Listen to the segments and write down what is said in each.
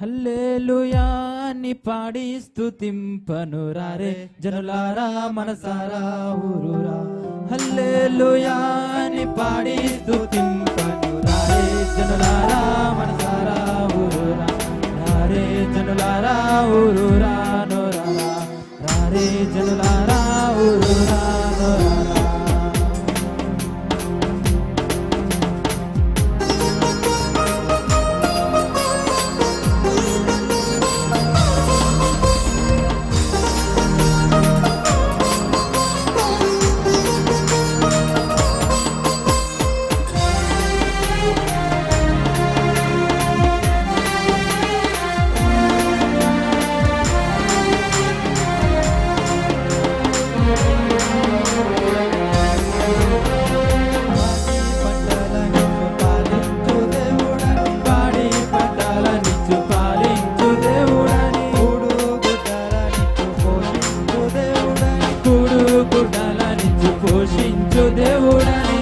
హల్లేలుయాని పాడి స్థుతింపను రారే. జనులారా మనసారా ఊరురా. హల్లేలుయాని పాడి స్థుతింపను రారే. జనులారా మనసారా ఊరురా. రారే జనులారా ఊరురా నోరారా. రారే జనులారా పోషించు దేవుడని.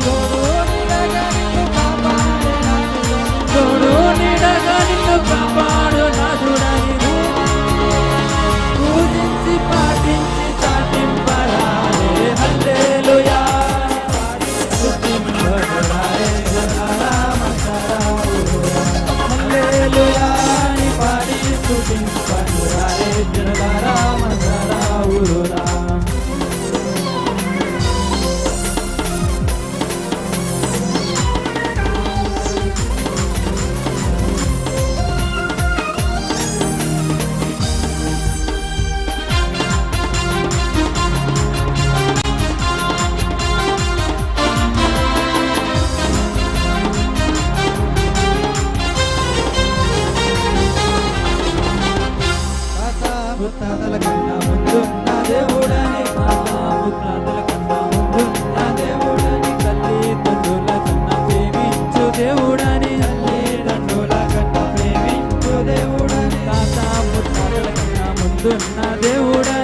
తోడు నీడగా నిన్ను కాపాడు నాదుడని పూజించి పాటించి చాటింపరాలే. హల్లెలూయా. స్తుతింపరాలే హల్లెలూయా. ని పాడి స్తుతింపరాలే కన్నా దేవుడా.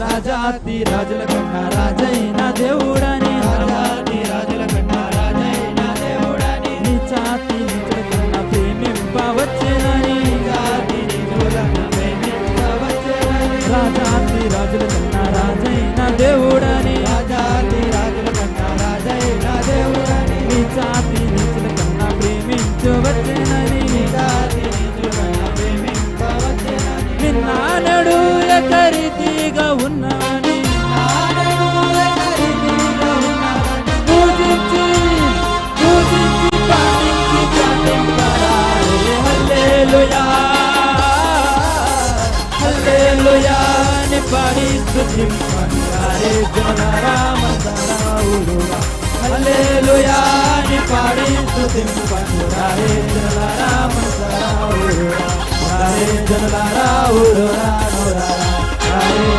రాజాతి రాజుల కన్నా రాజైన దేవుడని. రాజాతి రాజుల కన్నా రాజైన దేవుడని. నిచాతి నిజుల కన్నా ప్రేమింపవచ్చునని. జాతి నిజుల ప్రేమింపవచ్చునని. రాజాతి రాజుల కన్నా రాజైన దేవుడని. రాజాతి రాజుల కన్నా రాజైన దేవుడని. నిచాతి నిజుల కన్నా ప్రేమించవచ్చునని. జాతి నిజుల కన్నా ప్రేమింపవచ్చునని నిన్నానడు ఎకరితిగా ఉన్నాని నానడు ఎకరితిగా ఉన్నాని పూజించి పూజించి పాటించి చాటింపరాలే హల్లెలూయా. హల్లెలూయా ని పాడి స్తుతింపరాలే జనలారా మనసారా హల్లెలూయా ని పాడి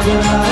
Angela.